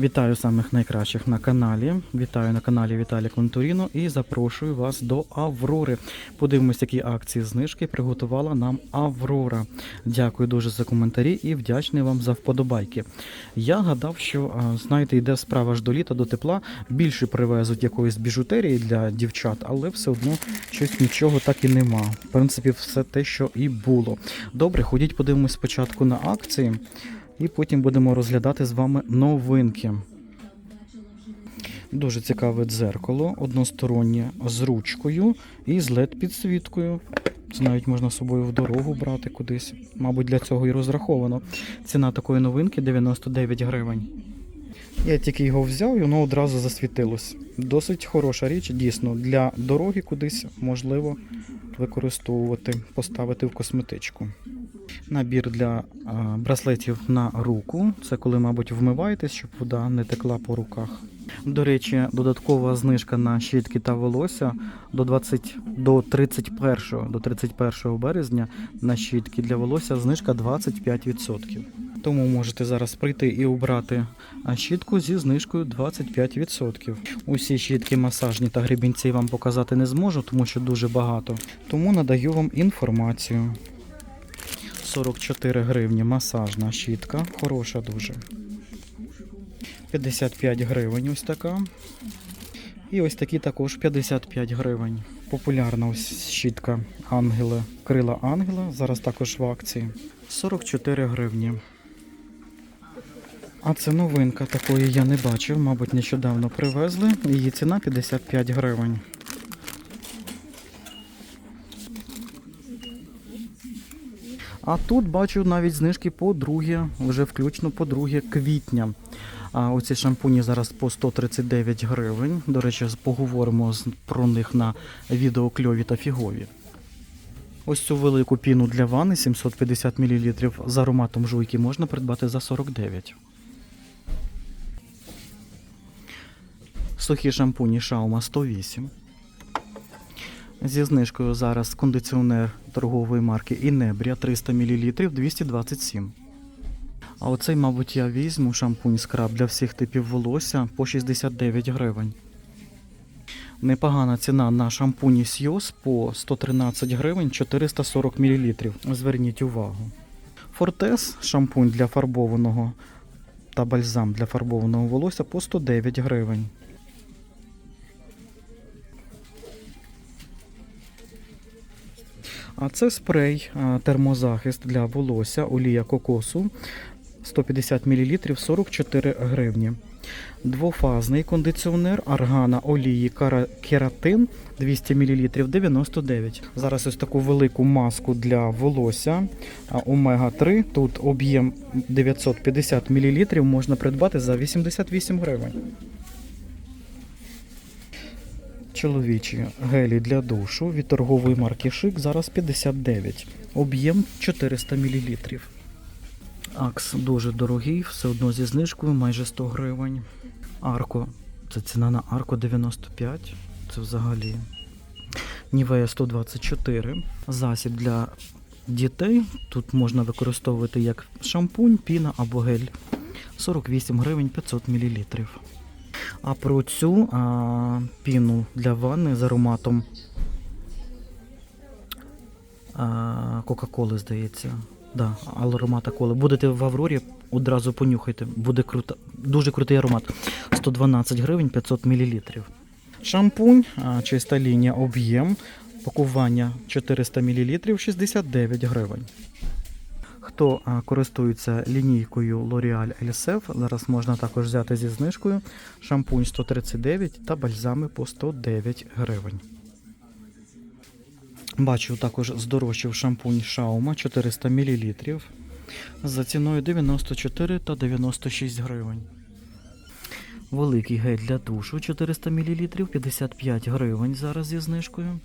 Вітаю самих найкращих на каналі. Вітаю на каналі Віталій Контуріно і запрошую вас до Аврори. Подивимось, які акції знижки приготувала нам Аврора. Дякую дуже за коментарі і вдячний вам за вподобайки. Я гадав, що знаєте, йде справа ж до літа, до тепла. Більше привезуть якоїсь біжутерії для дівчат, але все одно щось нічого так і нема. В принципі, все те, що і було. Добре, ходіть, подивимось спочатку на акції. І потім будемо розглядати з вами новинки. Дуже цікаве дзеркало, одностороннє з ручкою і з led підсвіткою. Це навіть можна з собою в дорогу брати кудись. Мабуть, для цього і розраховано. Ціна такої новинки 99 гривень. Я тільки його взяв і воно одразу засвітилось. Досить хороша річ, дійсно, для дороги кудись можливо використовувати, поставити в косметичку. Набір для браслетів на руку. Це коли, мабуть, вмиваєтесь, щоб вода не текла по руках. До речі, додаткова знижка на щітки та волосся до 20 до 31 до 31 березня на щітки для волосся знижка 25%. Тому можете зараз прийти і обрати щітку зі знижкою 25%. Усі щітки масажні та гребінці вам показати не зможу, тому що дуже багато. Тому надаю вам інформацію. 44 гривні масажна щітка, хороша дуже. 55 гривень ось така. І ось такі також 55 гривень. Популярна ось щітка ангела, крила ангела, зараз також в акції. 44 гривні. А це новинка, такої я не бачив, мабуть, нещодавно привезли. Її ціна 55 гривень. А тут бачу навіть знижки по друге, вже включно по друге квітня. А оці шампуні зараз по 139 гривень. До речі, поговоримо про них на відео кльові та фігові. Ось цю велику піну для ванни 750 мл з ароматом жуйки можна придбати за 49. Сухі шампуні Шаума 108. Зі знижкою зараз кондиціонер торгової марки Інебрія 300 мл 227. А оцей, мабуть, я візьму шампунь скраб для всіх типів волосся по 69 гривень. Непогана ціна на шампуні Сйоз по 113 гривень 440 мл. Зверніть увагу. Фортес шампунь для фарбованого та бальзам для фарбованого волосся по 109 гривень. А це спрей термозахист для волосся, олія кокосу 150 мл 44 гривні. Двофазний кондиціонер аргана олії кератин 200 мл 99. Зараз ось таку велику маску для волосся омега 3. Тут об'єм 950 мл можна придбати за 88 гривень. Чоловічі гелі для душу від торгової марки Шик зараз 59. Об'єм 400 мл. Акс дуже дорогий, все одно зі знижкою майже 100 гривень. Арко. Це ціна на Арко 95. Це взагалі. Нівея 124. Засіб для дітей. Тут можна використовувати як шампунь, піна або гель. 48 гривень 500 мл. А про цю а, піну для ванни з ароматом Кока-Коли, здається. Да, аромата коли. Будете в Аврорі, одразу понюхайте. Буде круто, дуже крутий аромат. 112 гривень 500 мл. Шампунь, чиста лінія, об'єм, пакування 400 мл 69 гривень. Хто користується лінійкою L'Oreal LSF, зараз можна також взяти зі знижкою шампунь 139 та бальзами по 109 гривень. Бачу також здорожчав шампунь Шаума 400 мл за ціною 94 та 96 гривень. Великий гель для душу 400 мл 55 гривень зараз зі знижкою.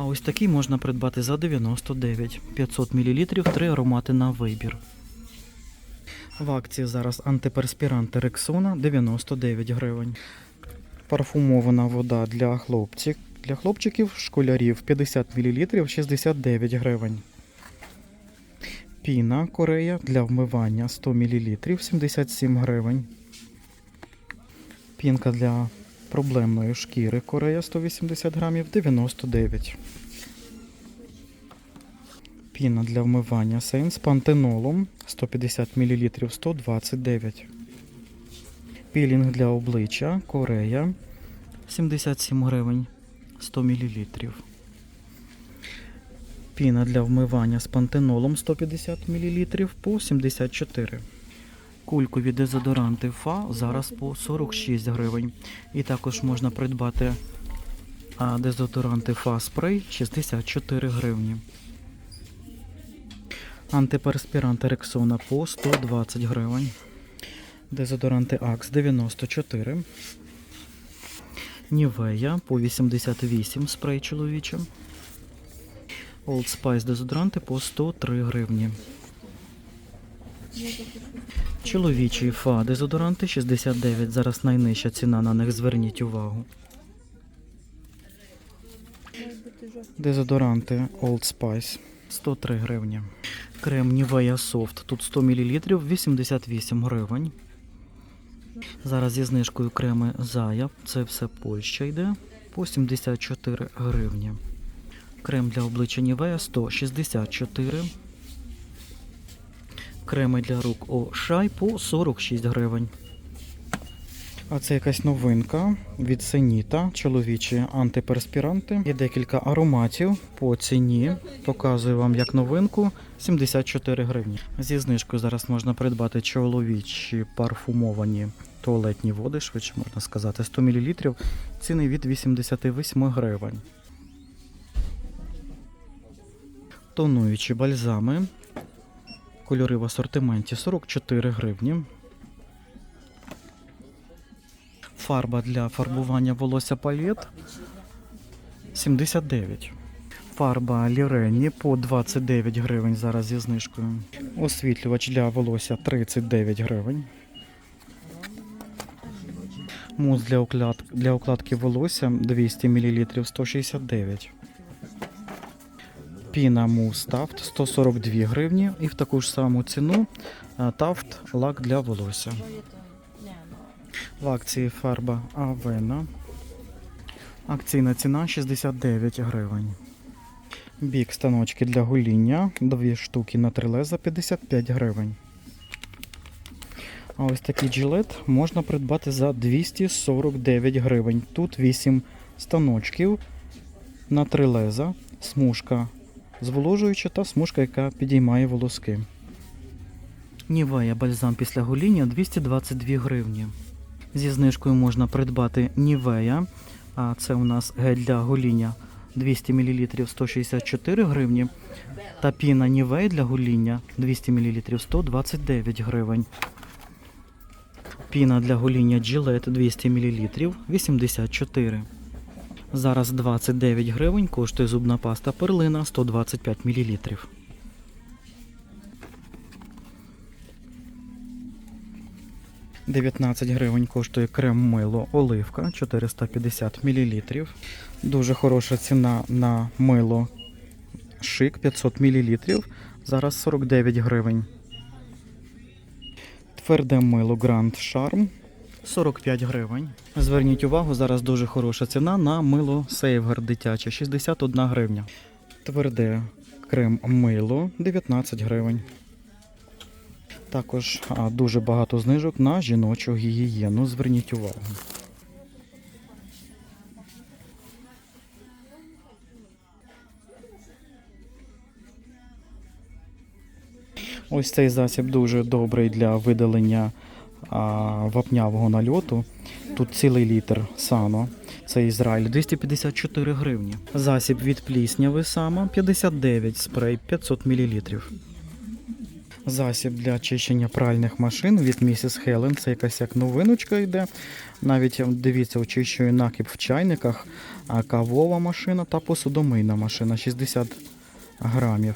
А ось такий можна придбати за 99 500 мл, три аромати на вибір. В акції зараз антиперспірант Рексона 99 гривень. Парфумована вода для хлопців. Для хлопчиків, школярів 50 мл 69 гривень. Піна Корея для вмивання 100 мл 77 гривень. Пінка для проблемної шкіри Корея 180 грамів 99. Піна для вмивання Сейн з пантенолом 150 мл 129. Пілінг для обличчя Корея 77 гривень 100 мл. Піна для вмивання з пантенолом 150 мл по 74. Кулькові дезодоранти ФА зараз по 46 гривень. І також можна придбати дезодоранти ФА спрей 64 гривні. Антиперспіранти Рексона по 120 гривень. Дезодоранти Акс 94. Нівея по 88 спрей чоловічим. Old Spice дезодоранти по 103 гривні. Чоловічі фа дезодоранти 69. Зараз найнижча ціна на них. Зверніть увагу. Дезодоранти Old Spice 103 гривні. Крем Nivea Soft. Тут 100 мл 88 гривень. Зараз зі знижкою креми Зая. Це все Польща йде. По 74 гривні. Крем для обличчя Nivea 164. Креми для рук Ошай по 46 гривень. А це якась новинка від Сеніта, чоловічі антиперспіранти. Є декілька ароматів по ціні. Показую вам як новинку 74 гривні. Зі знижкою зараз можна придбати чоловічі парфумовані туалетні води, швидше можна сказати, 100 мл. Ціни від 88 гривень. Тонуючі бальзами. Кольори в асортименті 44 гривні. Фарба для фарбування волосся палет 79. Фарба Ліренні по 29 гривень зараз зі знижкою. Освітлювач для волосся 39 гривень. Мус для укладки волосся 200 мл 169. Піна мус Тафт 142 гривні. І в таку ж саму ціну Тафт лак для волосся. В акції фарба Авена. Акційна ціна 69 гривень. Бік станочки для гоління. Дві штуки на три леза 55 гривень. А ось такий джилет можна придбати за 249 гривень. Тут 8 станочків на три леза, смужка зволожуюча та смужка, яка підіймає волоски. Нівея бальзам після гоління 222 гривні. Зі знижкою можна придбати Нівея, а це у нас гель для гоління 200 мл 164 гривні. Та піна Нівея для гоління 200 мл 129 гривень. Піна для гоління Gillette 200 мл 84. Зараз 29 гривень коштує зубна паста перлина 125 мл. – 19 гривень коштує крем мило оливка 450 мл. Дуже хороша ціна на мило шик 500 мл. Зараз 49 гривень. Тверде мило Grand Charm 45 гривень. Зверніть увагу, зараз дуже хороша ціна на мило Сейвгар дитяче 61 гривня. Тверде крем мило 19 гривень. Також а, дуже багато знижок на жіночу гігієну. Зверніть увагу. Ось цей засіб дуже добрий для видалення вапнявого нальоту. Тут цілий літр сано. Це Ізраїль 254 гривні. Засіб від плісняви сама 59 спрей 500 мл. Засіб для очищення пральних машин від місіс Хелен. Це якась як новиночка йде. Навіть дивіться, очищує накіп в чайниках, кавова машина та посудомийна машина 60 грамів.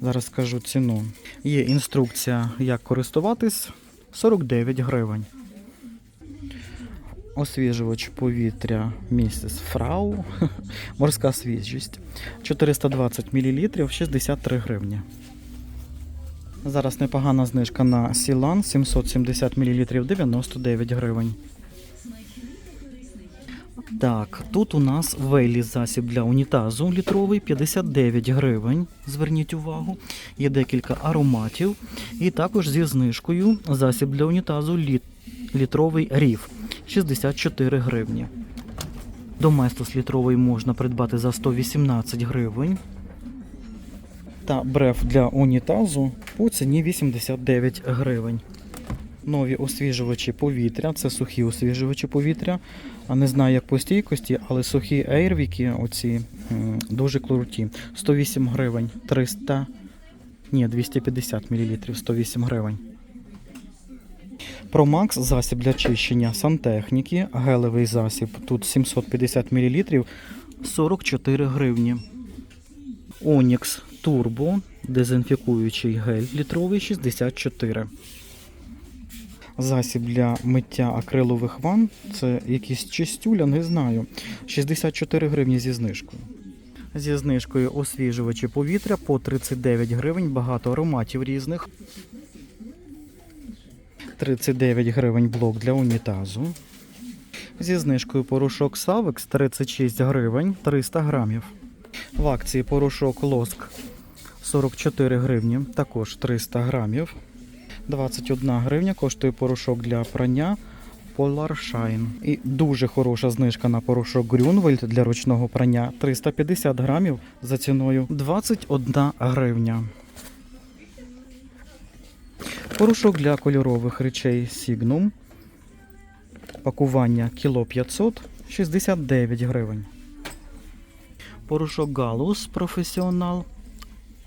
Зараз скажу ціну. Є інструкція, як користуватись 49 гривень. Освіжувач повітря місіс Фрау. Морська свіжість. 420 мл 63 гривні. Зараз непогана знижка на Сілан 770 мл 99 гривень. Так, тут у нас Вейлі засіб для унітазу літровий 59 гривень. Зверніть увагу. Є декілька ароматів. І також зі знижкою засіб для унітазу літ, літровий ріф 64 гривні. Доместос літровий можна придбати за 118 гривень. Та бреф для унітазу по ціні 89 гривень. Нові освіжувачі повітря, це сухі освіжувачі повітря. А не знаю як по стійкості, але сухі ейрвіки, оці дуже круті. 108 гривень, 300, ні, 250 мл, 108 гривень. Промакс засіб для чищення сантехніки, гелевий засіб. Тут 750 мл, 44 гривні. Онікс Турбо, дезінфікуючий гель літровий 64. Засіб для миття акрилових ванн. Це якийсь чистюля, не знаю. 64 гривні зі знижкою. Зі знижкою освіжувачі повітря по 39 гривень, багато ароматів різних. 39 гривень блок для унітазу. Зі знижкою порошок Савекс 36 гривень 300 грамів. В акції порошок Лоск 44 гривні, також 300 грамів. 21 гривня коштує порошок для прання Polar Shine. І дуже хороша знижка на порошок Grünwald для ручного прання 350 грамів за ціною 21 гривня. Порошок для кольорових речей Signum. Пакування кіло 500 69 гривень. Порошок Галус професіонал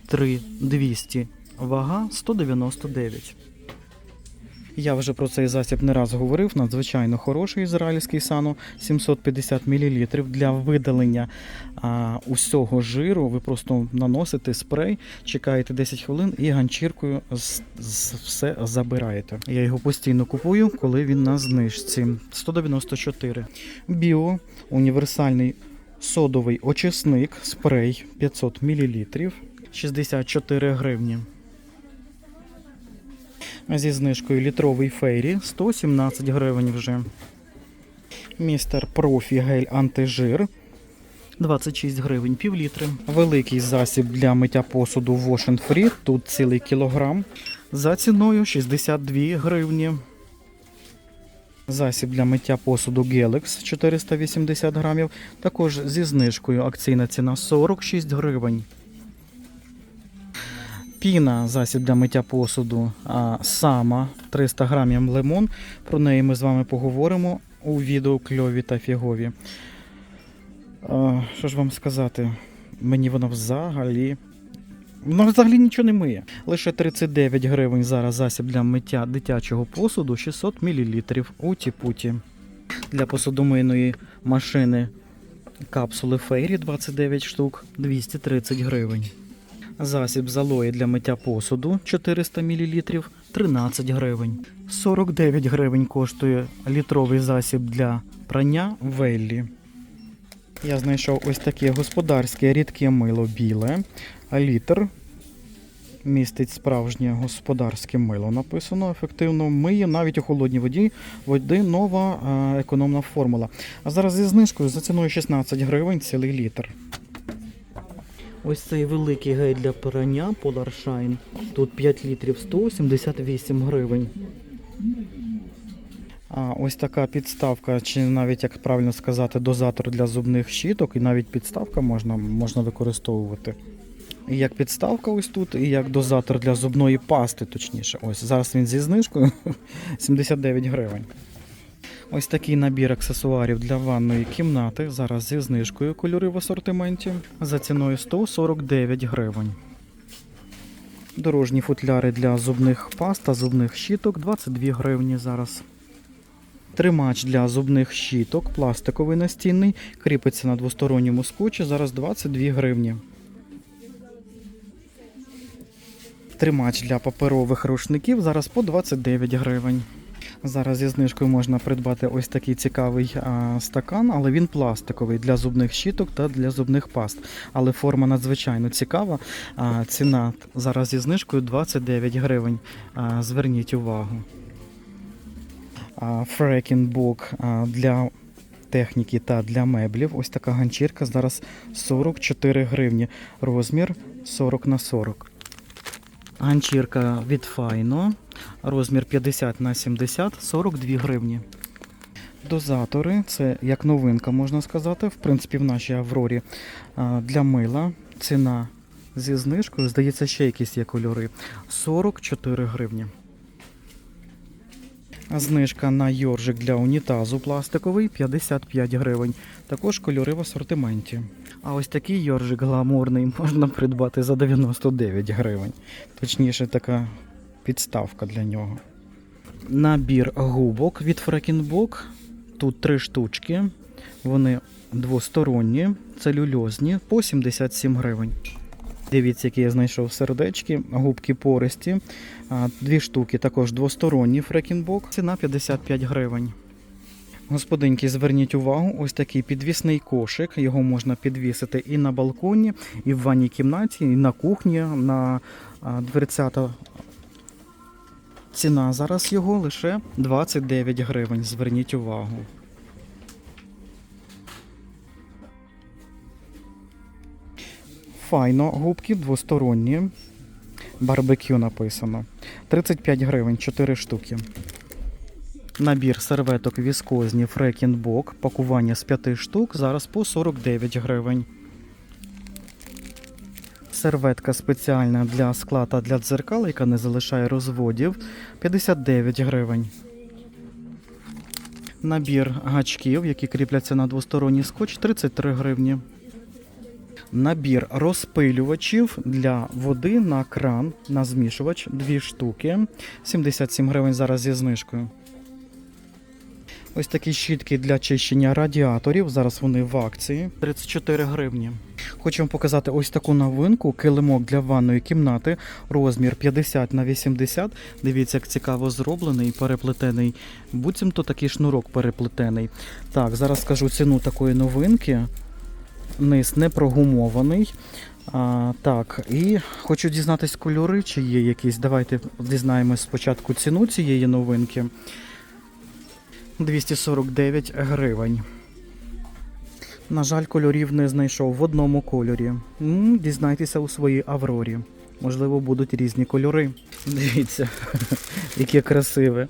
3200. Вага 199. Я вже про цей засіб не раз говорив. Надзвичайно хороший ізраїльський сано 750 мл для видалення а, усього жиру. Ви просто наносите спрей, чекаєте 10 хвилин і ганчіркою з, з, все забираєте. Я його постійно купую, коли він на знижці. 194. Біо універсальний содовий очисник спрей 500 мл 64 гривні. Зі знижкою літровий фейрі 117 гривень вже. Містер Профі гель антижир 26 гривень, пів літри. Великий засіб для миття посуду Wash Free, тут цілий кілограм. За ціною 62 гривні. Засіб для миття посуду Gelex 480 грамів. Також зі знижкою акційна ціна 46 гривень. Піна, засіб для миття посуду, а, сама 300 грамів лимон. Про неї ми з вами поговоримо у відео кльові та фігові. А, що ж вам сказати? Мені вона взагалі. Вона взагалі нічого не миє. Лише 39 гривень зараз засіб для миття дитячого посуду 600 мл у тіпуті. Для посудомийної машини капсули Фейрі 29 штук 230 гривень. Засіб з алої для миття посуду 400 мл 13 гривень. 49 гривень коштує літровий засіб для прання Веллі. Я знайшов ось таке господарське рідке мило біле. Літр. Містить справжнє господарське мило. Написано ефективно миє навіть у холодній воді. Води нова е, економна формула. А зараз зі знижкою за ціною 16 гривень цілий літр. Ось цей великий гель для прання Polar Shine. Тут 5 літрів 178 гривень. А ось така підставка, чи навіть як правильно сказати, дозатор для зубних щіток, і навіть підставка можна, можна використовувати. І як підставка ось тут, і як дозатор для зубної пасти, точніше. Ось зараз він зі знижкою 79 гривень. Ось такий набір аксесуарів для ванної кімнати. Зараз зі знижкою кольори в асортименті за ціною 149 гривень. Дорожні футляри для зубних паст та зубних щіток 22 гривні зараз. Тримач для зубних щіток, пластиковий настінний, кріпиться на двосторонньому скотчі, зараз 22 гривні. Тримач для паперових рушників зараз по 29 гривень. Зараз зі знижкою можна придбати ось такий цікавий а, стакан, але він пластиковий для зубних щіток та для зубних паст. Але форма надзвичайно цікава. А, ціна зараз зі знижкою 29 гривень. А, зверніть увагу. Фрекінбок для техніки та для меблів. Ось така ганчірка зараз 44 гривні. Розмір 40 на 40. Ганчірка від Файно. Розмір 50 на 70 42 гривні. Дозатори це як новинка, можна сказати. В принципі, в нашій Аврорі для мила. Ціна зі знижкою, здається, ще якісь є кольори. 44 гривні. Знижка на йоржик для унітазу пластиковий 55 гривень. Також кольори в асортименті. А ось такий йоржик гламурний можна придбати за 99 гривень. Точніше, така підставка для нього. Набір губок від Фрекінбок. Тут три штучки. Вони двосторонні, целюльозні по 77 гривень. Дивіться, які я знайшов сердечки, губки пористі. Дві штуки також двосторонні фрекінбок. Ціна 55 гривень. Господинки, зверніть увагу, ось такий підвісний кошик. Його можна підвісити і на балконі, і в ванній кімнаті, і на кухні, на дверцята. Ціна зараз його лише 29 гривень. Зверніть увагу. Файно, губки двосторонні. Барбекю написано. 35 гривень, 4 штуки. Набір серветок віскозні Фрекінбок. Пакування з 5 штук. Зараз по 49 гривень. Серветка спеціальна для скла та для дзеркал, яка не залишає розводів. 59 гривень. Набір гачків, які кріпляться на двосторонній скотч, 33 гривні. Набір розпилювачів для води на кран, на змішувач, дві штуки. 77 гривень зараз зі знижкою. Ось такі щітки для чищення радіаторів. Зараз вони в акції 34 гривні. Хочу вам показати ось таку новинку: килимок для ванної кімнати, розмір 50 на 80. Дивіться, як цікаво зроблений, переплетений. Буцімто такий шнурок переплетений. Так, зараз скажу ціну такої новинки. Низ не прогумований. А, так, і хочу дізнатись кольори, чи є якісь. Давайте дізнаємось спочатку ціну цієї новинки. 249 гривень. На жаль, кольорів не знайшов в одному кольорі. Дізнайтеся у своїй Аврорі. Можливо, будуть різні кольори. Дивіться, яке красиве.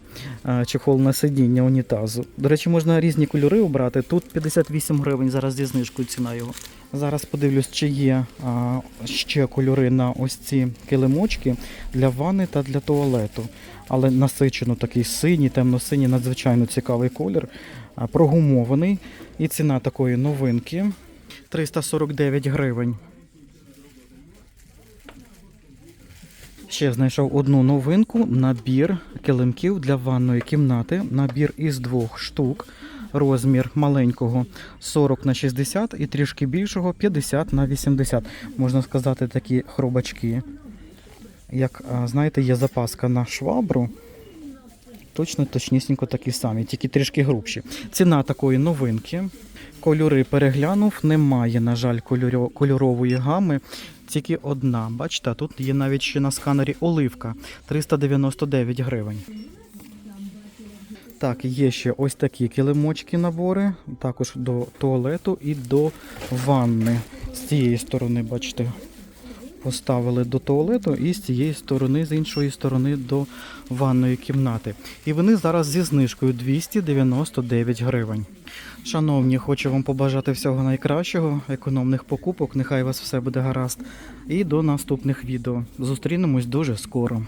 Чехол на сидіння унітазу. До речі, можна різні кольори обрати. Тут 58 гривень, зараз зі знижкою ціна його. Зараз подивлюсь, чи є а, ще кольори на ось ці килимочки для ванни та для туалету. Але насичено такий синій, темно-синій, надзвичайно цікавий колір. Прогумований. І ціна такої новинки 349 гривень. Ще знайшов одну новинку: набір килимків для ванної кімнати. Набір із двох штук. Розмір маленького 40 на 60 і трішки більшого 50 на 80. Можна сказати, такі хробачки. Як знаєте, є запаска на швабру. Точно, точнісінько такі самі, тільки трішки грубші. Ціна такої новинки. Кольори переглянув, немає, на жаль, кольорової гами. Тільки одна. Бачите, тут є навіть ще на сканері оливка 399 гривень. Так, є ще ось такі килимочки набори, також до туалету і до ванни. З цієї сторони, бачите, поставили до туалету і з цієї сторони, з іншої сторони до ванної кімнати. І вони зараз зі знижкою 299 гривень. Шановні, хочу вам побажати всього найкращого, економних покупок. Нехай вас все буде гаразд. І до наступних відео. Зустрінемось дуже скоро.